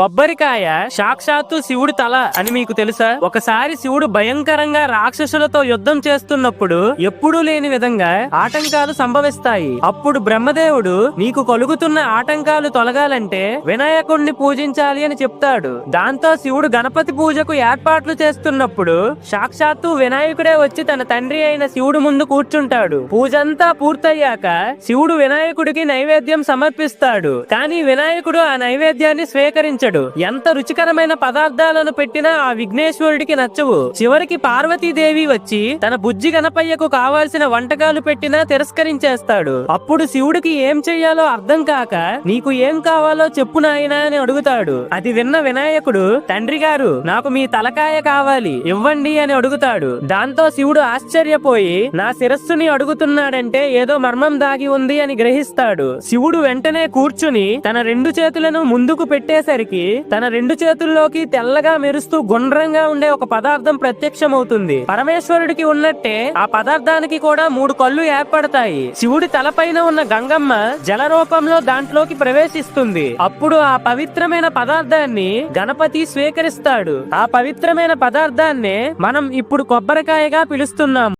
కొబ్బరికాయ సాక్షాత్తు శివుడి తల అని మీకు తెలుసా? ఒకసారి శివుడు భయంకరంగా రాక్షసులతో యుద్ధం చేస్తున్నప్పుడు ఎప్పుడూ లేని విధంగా ఆటంకాలు సంభవిస్తాయి. అప్పుడు బ్రహ్మదేవుడు నీకు కలుగుతున్న ఆటంకాలు తొలగాలంటే వినాయకుడిని పూజించాలి అని చెప్తాడు. దాంతో శివుడు గణపతి పూజకు ఏర్పాట్లు చేస్తున్నప్పుడు సాక్షాత్తు వినాయకుడే వచ్చి తన తండ్రి అయిన శివుడు ముందు కూర్చుంటాడు. పూజంతా పూర్తయ్యాక శివుడు వినాయకుడికి నైవేద్యం సమర్పిస్తాడు. కానీ వినాయకుడు ఆ నైవేద్యాన్ని స్వీకరించాడు. ఎంత రుచికరమైన పదార్థాలను పెట్టినా ఆ విఘ్నేశ్వరుడికి నచ్చవు. చివరికి పార్వతీదేవి వచ్చి తన బుజ్జి గణపయ్యకు కావాల్సిన వంటకాలు పెట్టినా తిరస్కరించేస్తాడు. అప్పుడు శివుడికి ఏం చెయ్యాలో అర్థం కాక నీకు ఏం కావాలో చెప్పు నాయనా అని అడుగుతాడు. అది విన్న వినాయకుడు తండ్రి గారు నాకు మీ తలకాయ కావాలి ఇవ్వండి అని అడుగుతాడు. దాంతో శివుడు ఆశ్చర్యపోయి నా శిరస్సుని అడుగుతున్నాడంటే ఏదో మర్మం దాగి ఉంది అని గ్రహిస్తాడు. శివుడు వెంటనే కూర్చుని తన రెండు చేతులను ముందుకు పెట్టేసరికి తన రెండు చేతుల్లోకి తెల్లగా మెరుస్తూ గుండ్రంగా ఉండే ఒక పదార్థం ప్రత్యక్షమవుతుంది. పరమేశ్వరుడికి ఉన్నట్టే ఆ పదార్థానికి కూడా మూడు కళ్ళు ఏర్పడతాయి. శివుడి తలపైన ఉన్న గంగమ్మ జల రూపంలో దాంట్లోకి ప్రవేశిస్తుంది. అప్పుడు ఆ పవిత్రమైన పదార్థాన్ని గణపతి స్వీకరిస్తాడు. ఆ పవిత్రమైన పదార్థాన్నే మనం ఇప్పుడు కొబ్బరికాయగా పిలుస్తున్నాం